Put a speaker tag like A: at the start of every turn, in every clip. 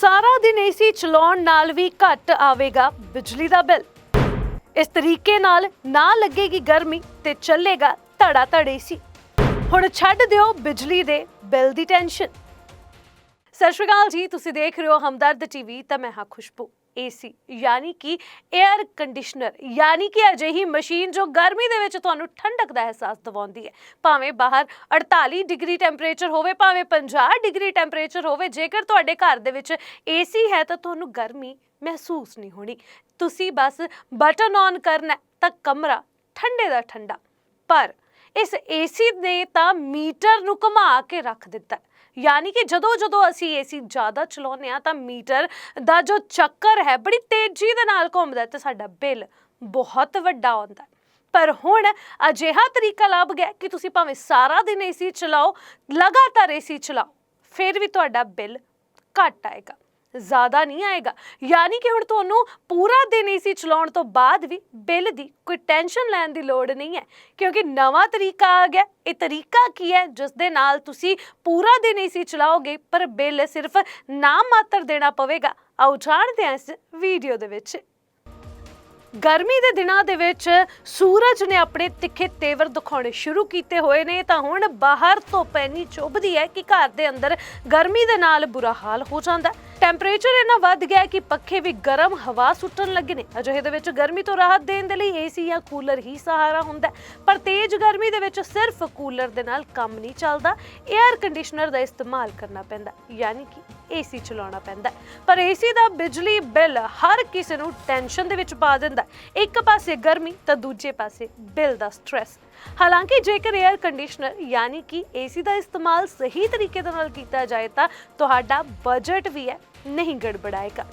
A: ਸਾਰਾ ਦਿਨ ਏਸੀ ਚਲਾਉਣ ਨਾਲ ਵੀ ਘੱਟ ਆਵੇਗਾ ਬਿਜਲੀ ਦਾ ਬਿੱਲ। ਇਸ ਤਰੀਕੇ ਨਾਲ ਨਾ ਲੱਗੇਗੀ ਗਰਮੀ ਤੇ ਚੱਲੇਗਾ ਧੜਾ ਧੜ ਏਸੀ। ਹੁਣ ਛੱਡ ਦਿਓ ਬਿਜਲੀ ਦੇ ਬਿੱਲ ਦੀ ਟੈਨਸ਼ਨ। ਸਤਿ ਸ਼੍ਰੀ ਅਕਾਲ ਜੀ, ਤੁਸੀਂ ਦੇਖ ਰਹੇ ਹੋ ਹਮਦਰਦ ਟੀਵੀ ਤਾਂ ਮੈਂ ਹਾਂ ਖੁਸ਼ਬੂ ਏਸੀ ਯਾਨੀ ਕਿ 에ਅਰ ਕੰਡੀਸ਼ਨਰ ਯਾਨੀ ਕਿ ਅਜਿਹੀ ਮਸ਼ੀਨ ਜੋ ਗਰਮੀ ਦੇ ਵਿੱਚ ਤੁਹਾਨੂੰ ਠੰਡਕ ਦਾ ਅਹਿਸਾਸ ਦਿਵਾਉਂਦੀ ਹੈ। ਭਾਵੇਂ ਬਾਹਰ 48 ਡਿਗਰੀ ਟੈਂਪਰੇਚਰ ਹੋਵੇ, ਭਾਵੇਂ 50 ਡਿਗਰੀ ਟੈਂਪਰੇਚਰ ਹੋਵੇ, ਜੇਕਰ ਤੁਹਾਡੇ ਘਰ ਦੇ ਵਿੱਚ ਏਸੀ ਹੈ, ਤਾਂ ਤੁਹਾਨੂੰ ਗਰਮੀ ਮਹਿਸੂਸ ਨਹੀਂ ਹੋਣੀ। ਤੁਸੀਂ ਬਸ ਬਟਨ ਔਨ ਕਰਨਾ ਤਾਂ ਕਮਰਾ ਠੰਡੇ ਦਾ ਠੰਡਾ। ਪਰ ਇਸ ਏਸੀ ਨੇ ਤਾਂ ਮੀਟਰ ਨੂੰ ਘੁਮਾ ਕੇ ਰੱਖ ਦਿੱਤਾ ਯਾਨੀ ਕਿ ਜਦੋਂ ਜਦੋਂ ਅਸੀਂ ਏਸੀ ਜ਼ਿਆਦਾ ਚਲਾਉਂਦੇ ਆ ਤਾਂ ਮੀਟਰ ਦਾ ਜੋ ਚੱਕਰ ਹੈ, ਬੜੀ ਤੇਜ਼ੀ ਦੇ ਨਾਲ ਘੁੰਮਦਾ ਹੈ ਤੇ ਸਾਡਾ ਬਿੱਲ ਬਹੁਤ ਵੱਡਾ ਆਉਂਦਾ ਪਰ ਹੁਣ ਅਜਿਹਾ ਤਰੀਕਾ ਲੱਭ ਗਿਆ ਕਿ ਤੁਸੀਂ ਭਾਵੇਂ ਸਾਰਾ ਦਿਨ ਏਸੀ ਚਲਾਓ, ਲਗਾਤਾਰ ਏਸੀ ਚਲਾਓ, ਫਿਰ ਵੀ ਤੁਹਾਡਾ ਬਿੱਲ ਘੱਟ ਆਏਗਾ। ਜ਼ਿਆਦਾ ਨਹੀਂ ਆਏਗਾ। ਯਾਨੀ ਕਿ ਹੁਣ ਤੁਹਾਨੂੰ ਪੂਰਾ ਦਿਨ ਏਸੀ ਚਲਾਉਣ ਤੋਂ ਬਾਅਦ ਵੀ ਬਿੱਲ ਦੀ ਕੋਈ ਟੈਨਸ਼ਨ ਲੈਣ ਦੀ ਲੋੜ ਨਹੀਂ ਹੈ। ਕਿਉਂਕਿ ਨਵਾਂ ਤਰੀਕਾ ਆ ਗਿਆ। ਇਹ ਤਰੀਕਾ ਕੀ ਹੈ? ਜਿਸ ਦੇ ਨਾਲ ਤੁਸੀਂ ਪੂਰਾ ਦਿਨ ਏਸੀ ਚਲਾਓਗੇ, ਪਰ ਬਿੱਲ ਸਿਰਫ ਨਾਮ ਮਾਤਰ ਦੇਣਾ ਪਵੇਗਾ। ਆਓ ਜਾਣਦੇ ਹਾਂ ਇਸ ਵੀਡੀਓ ਦੇ ਵਿੱਚ। ਗਰਮੀ ਦੇ ਦਿਨਾਂ ਦੇ ਵਿੱਚ ਸੂਰਜ ਨੇ ਆਪਣੇ ਤਿੱਖੇ ਤੇਵਰ ਦਿਖਾਉਣੇ ਸ਼ੁਰੂ ਕੀਤੇ ਹੋਏ ਨੇ। ਤਾਂ ਹੁਣ ਬਾਹਰ ਧੁੱਪ ਇੰਨੀ ਚੁੱਭਦੀ ਹੈ ਕਿ ਘਰ ਦੇ ਅੰਦਰ ਗਰਮੀ ਦੇ ਨਾਲ ਬੁਰਾ ਹਾਲ ਹੋ ਜਾਂਦਾ। ਹੈ ਟੈਂਪਰੇਚਰ ਇੰਨਾ ਵੱਧ ਗਿਆ ਕਿ ਪੱਖੇ ਵੀ ਗਰਮ ਹਵਾ ਸੁੱਟਣ ਲੱਗੇ ਨੇ। ਅਜਿਹੇ ਦੇ ਵਿੱਚ ਗਰਮੀ ਤੋਂ ਰਾਹਤ ਦੇਣ ਦੇ ਲਈ ਏਸੀ ਜਾਂ ਕੂਲਰ ਹੀ ਸਹਾਰਾ ਹੁੰਦਾ ਪਰ ਤੇਜ਼ ਗਰਮੀ ਦੇ ਵਿੱਚ ਸਿਰਫ ਕੂਲਰ ਦੇ ਨਾਲ ਕੰਮ ਨਹੀਂ ਚੱਲਦਾ। 에ਅਰ ਕੰਡੀਸ਼ਨਰ ਦਾ ਇਸਤੇਮਾਲ ਕਰਨਾ ਪੈਂਦਾ ਯਾਨੀ ਕਿ ਏਸੀ ਚਲਾਉਣਾ ਪੈਂਦਾ ਹੈ। ਪਰ ਏਸੀ ਦਾ ਬਿਜਲੀ ਬਿੱਲ ਹਰ ਕਿਸੇ ਨੂੰ ਟੈਨਸ਼ਨ ਦੇ ਵਿੱਚ ਪਾ ਦਿੰਦਾ ਇੱਕ ਪਾਸੇ ਗਰਮੀ ਤਾਂ ਦੂਜੇ ਪਾਸੇ ਬਿੱਲ ਦਾ ਸਟ੍ਰੈਸ ਹਾਲਾਂਕਿ ਜੇਕਰ 에ਅਰ ਕੰਡੀਸ਼ਨਰ ਯਾਨੀ ਕਿ ਏਸੀ ਦਾ ਇਸਤੇਮਾਲ ਸਹੀ ਤਰੀਕੇ ਦੇ ਨਾਲ ਕੀਤਾ ਜਾਏ ਤਾਂ ਤੁਹਾਡਾ ਬਜਟ ਵੀ ਹੈ ਨਹੀਂ ਗੜਬੜਾਏਗਾ।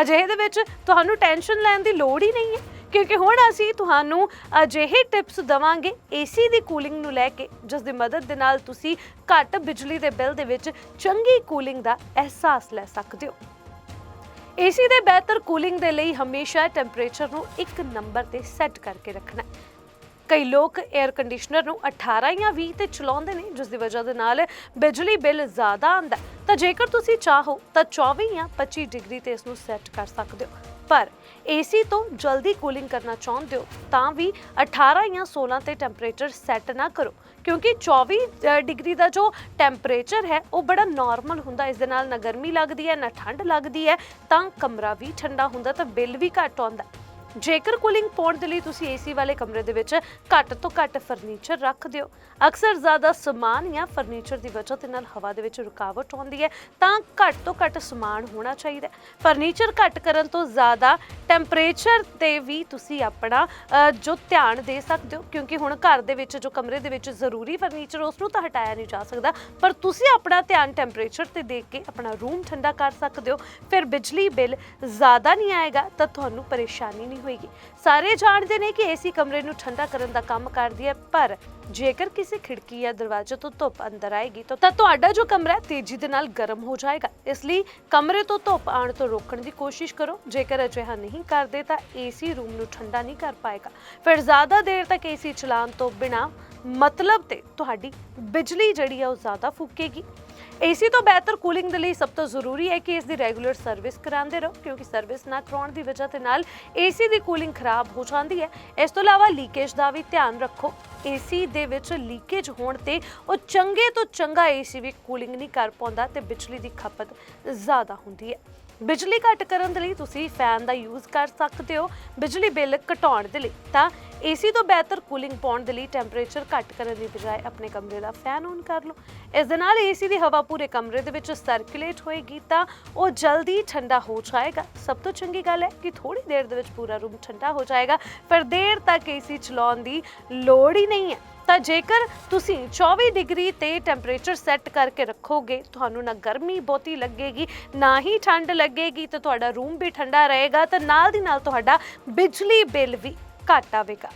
A: ਅਜਿਹੇ ਦੇ ਵਿੱਚ ਤੁਹਾਨੂੰ ਟੈਨਸ਼ਨ ਲੈਣ ਦੀ ਲੋੜ ਹੀ ਨਹੀਂ ਹੈ, ਕਿਉਂਕਿ ਹੁਣ ਅਸੀਂ ਤੁਹਾਨੂੰ ਅਜਿਹੇ ਟਿਪਸ ਦਵਾਂਗੇ ਏਸੀ ਦੀ ਕੂਲਿੰਗ ਨੂੰ ਲੈ ਕੇ, ਜਿਸ ਦੀ ਮਦਦ ਦੇ ਨਾਲ ਤੁਸੀਂ ਘੱਟ ਬਿਜਲੀ ਦੇ ਬਿੱਲ ਦੇ ਵਿੱਚ ਚੰਗੀ ਕੂਲਿੰਗ ਦਾ ਅਹਿਸਾਸ ਲੈ ਸਕਦੇ ਹੋ। ਏਸੀ ਦੇ ਬਿਹਤਰ ਕੂਲਿੰਗ ਦੇ ਲਈ ਹਮੇਸ਼ਾ ਟੈਂਪਰੇਚਰ ਨੂੰ ਇੱਕ ਨੰਬਰ ਤੇ ਸੈੱਟ ਕਰਕੇ ਰੱਖਣਾ ਹੈ। ਕਈ ਲੋਕ 에ਅਰ ਕੰਡੀਸ਼ਨਰ ਨੂੰ 18 ਜਾਂ 20 ਤੇ ਚਲਾਉਂਦੇ ਨੇ, ਜਿਸ ਦੀ ਵਜ੍ਹਾ ਦੇ ਨਾਲ ਬਿਜਲੀ ਬਿੱਲ ਜ਼ਿਆਦਾ ਆਉਂਦਾ ਹੈ। ਤਾਂ ਜੇਕਰ ਤੁਸੀਂ ਚਾਹੋ ਤਾਂ 24 ਜਾਂ 25 ਡਿਗਰੀ ਤੇ ਇਸ ਨੂੰ ਸੈੱਟ ਕਰ ਸਕਦੇ ਹੋ। ਪਰ ਏਸੀ ਤੋਂ ਜਲਦੀ ਕੂਲਿੰਗ ਕਰਨਾ ਚਾਹੁੰਦੇ ਹੋ ਤਾਂ ਵੀ 18 ਜਾਂ 16 ਤੇ ਟੈਂਪਰੇਚਰ ਸੈੱਟ ਨਾ ਕਰੋ, ਕਿਉਂਕਿ 24 ਡਿਗਰੀ ਦਾ ਜੋ ਟੈਂਪਰੇਚਰ ਹੈ, ਉਹ ਬੜਾ ਨਾਰਮਲ ਹੁੰਦਾ। ਇਸ ਦੇ ਨਾਲ ਨਾ ਗਰਮੀ ਲੱਗਦੀ ਹੈ, ਨਾ ਠੰਡ ਲੱਗਦੀ ਹੈ, ਤਾਂ ਕਮਰਾ ਵੀ ਠੰਡਾ ਹੁੰਦਾ, ਤਾਂ ਬਿੱਲ ਵੀ ਘੱਟ ਆਉਂਦਾ। ਜੇਕਰ ਕੂਲਿੰਗ ਪਾਉਣ ਦੇ ਲਈ ਤੁਸੀਂ ਏਸੀ ਵਾਲੇ ਕਮਰੇ ਦੇ ਵਿੱਚ ਘੱਟ ਤੋਂ ਘੱਟ ਫਰਨੀਚਰ ਰੱਖ ਦਿਓ। ਅਕਸਰ ਜ਼ਿਆਦਾ ਸਮਾਨ ਜਾਂ ਫਰਨੀਚਰ ਦੀ ਵਜ੍ਹਾ ਦੇ ਨਾਲ ਹਵਾ ਦੇ ਵਿੱਚ ਰੁਕਾਵਟ ਆਉਂਦੀ ਹੈ, ਤਾਂ ਘੱਟ ਤੋਂ ਘੱਟ ਸਮਾਨ ਹੋਣਾ ਚਾਹੀਦਾ ਹੈ। ਫਰਨੀਚਰ ਘੱਟ ਕਰਨ ਤੋਂ ਜ਼ਿਆਦਾ ਟੈਂਪਰੇਚਰ ਤੇ ਵੀ ਤੁਸੀਂ ਆਪਣਾ ਅ, ਜੋ ਧਿਆਨ ਦੇ ਸਕਦੇ ਹੋ ਕਿਉਂਕਿ ਹੁਣ ਘਰ ਦੇ ਵਿੱਚ ਜੋ ਕਮਰੇ ਦੇ ਵਿੱਚ ਜ਼ਰੂਰੀ ਫਰਨੀਚਰ ਉਸ ਨੂੰ ਤਾਂ ਹਟਾਇਆ ਨਹੀਂ ਜਾ ਸਕਦਾ। ਪਰ ਤੁਸੀਂ ਆਪਣਾ ਧਿਆਨ ਟੈਂਪਰੇਚਰ ਤੇ ਦੇਖ ਕੇ ਆਪਣਾ ਰੂਮ ਠੰਡਾ ਕਰ ਸਕਦੇ ਹੋ। ਫਿਰ ਬਿਜਲੀ ਬਿੱਲ ਜ਼ਿਆਦਾ ਨਹੀਂ ਆਏਗਾ ਤਾਂ ਤੁਹਾਨੂੰ ਪਰੇਸ਼ਾਨੀ ਨਹੀਂ ਹੋਏਗੀ। ਸਾਰੇ ਜਾਣਦੇ ਨੇ ਕਿ ਏਸੀ ਕਮਰੇ ਨੂੰ ਠੰਡਾ ਕਰਨ ਦਾ ਕੰਮ ਕਰਦੀ ਹੈ ਪਰ ਜੇਕਰ ਕਿਸੇ ਖਿੜਕੀ ਜਾਂ ਦਰਵਾਜ਼ੇ ਤੋਂ ਧੁੱਪ ਅੰਦਰ ਆਏਗੀ ਤਾਂ ਤਾਂ ਤੁਹਾਡਾ ਜੋ ਕਮਰਾ ਹੈ ਤੇਜ਼ੀ ਦੇ ਨਾਲ ਗਰਮ ਹੋ ਜਾਏਗਾ। ਇਸ ਲਈ ਕਮਰੇ ਤੋਂ ਧੁੱਪ ਆਉਣ ਤੋਂ ਰੋਕਣ ਦੀ ਕੋਸ਼ਿਸ਼ ਕਰੋ। ਜੇਕਰ ਅਜਿਹਾ ਨਹੀਂ ਕਰਦੇ ਤਾਂ ਏਸੀ ਰੂਮ ਨੂੰ ਠੰਡਾ ਨਹੀਂ ਕਰ ਪਾਏਗਾ। ਫਿਰ ਜ਼ਿਆਦਾ ਦੇਰ ਤੱਕ ਏਸੀ ਚਲਾਉਣ ਤੋਂ ਬਿਨਾ ਮਤਲਬ ਤੇ ਤੁਹਾਡੀ ਬਿਜਲੀ ਜਿਹੜੀ ਹੈ ਉਹ ਜ਼ਿਆਦਾ ਫੂਕੇਗੀ। ਏਸੀ ਤੋਂ ਬਿਹਤਰ ਕੂਲਿੰਗ ਦੇ ਲਈ ਸਭ ਤੋਂ ਜ਼ਰੂਰੀ ਹੈ ਕਿ ਇਸ ਦੀ ਰੈਗੂਲਰ ਸਰਵਿਸ ਕਰਾਉਂਦੇ ਰਹੋ, ਕਿਉਂਕਿ ਸਰਵਿਸ ਨਾ ਕਰਾਉਣ ਦੀ ਵਜ੍ਹਾ ਦੇ ਨਾਲ ਏਸੀ ਦੀ ਕੂਲਿੰਗ ਖਰਾਬ ਹੋ ਜਾਂਦੀ ਹੈ। ਇਸ ਤੋਂ ਇਲਾਵਾ ਲੀਕੇਜ ਦਾ ਵੀ ਧਿਆਨ ਰੱਖੋ। ਏਸੀ ਦੇ ਵਿੱਚ ਲੀਕੇਜ ਹੋਣ ਤੇ ਉਹ ਚੰਗੇ ਤੋਂ ਚੰਗਾ ਏਸੀ ਵੀ ਕੂਲਿੰਗ ਨਹੀਂ ਕਰ ਪਾਉਂਦਾ ਤੇ ਬਿਜਲੀ ਦੀ ਖਪਤ ਜ਼ਿਆਦਾ ਹੁੰਦੀ ਹੈ। ਬਿਜਲੀ ਘੱਟ ਕਰਨ ਦੇ ਲਈ ਤੁਸੀਂ ਫੈਨ ਦਾ ਯੂਜ਼ ਕਰ ਸਕਦੇ ਹੋ। ਬਿਜਲੀ ਬਿੱਲ ਘਟਾਉਣ ਦੇ ਲਈ। ਤਾਂ ਏਸੀ ਤੋਂ ਬਿਹਤਰ ਕੂਲਿੰਗ ਪਾਉਣ ਦੇ ਲਈ ਟੈਂਪਰੇਚਰ ਘੱਟ ਕਰਨ ਦੀ ਬਜਾਏ ਆਪਣੇ ਕਮਰੇ ਦਾ ਫੈਨ ਔਨ ਕਰ ਲਓ। ਇਸ ਦੇ ਨਾਲ ਏਸੀ ਦੀ ਹਵਾ ਪੂਰੇ ਕਮਰੇ ਦੇ ਵਿੱਚ ਸਰਕੂਲੇਟ ਹੋਏਗੀ ਤਾਂ ਉਹ ਜਲਦੀ ਠੰਡਾ ਹੋ ਜਾਏਗਾ। ਸਭ ਤੋਂ ਚੰਗੀ ਗੱਲ ਹੈ ਕਿ ਥੋੜੀ ਦੇਰ ਦੇ ਵਿੱਚ ਪੂਰਾ ਰੂਮ ਠੰਡਾ ਹੋ ਜਾਏਗਾ। ਫਿਰ ਦੇਰ ਤੱਕ ਏਸੀ ਚਲਾਉਣ ਦੀ ਲੋੜ ਹੀ ਨਹੀਂ ਹੈ। ਤਾਂ ਜੇਕਰ ਤੁਸੀਂ 24 ਡਿਗਰੀ ਤੇ ਟੈਂਪਰੇਚਰ ਸੈੱਟ ਕਰਕੇ ਰੱਖੋਗੇ, ਤੁਹਾਨੂੰ ਨਾ ਗਰਮੀ ਬਹੁਤੀ ਲੱਗੇਗੀ, ਨਾ ਹੀ ਠੰਡ ਲੱਗੇਗੀ, ਤੇ ਤੁਹਾਡਾ ਰੂਮ ਵੀ ਠੰਡਾ ਰਹੇਗਾ, ਤਾਂ ਨਾਲ ਦੀ ਨਾਲ ਤੁਹਾਡਾ ਬਿਜਲੀ ਬਿੱਲ ਵੀ ਘੱਟ ਆਵੇਗਾ।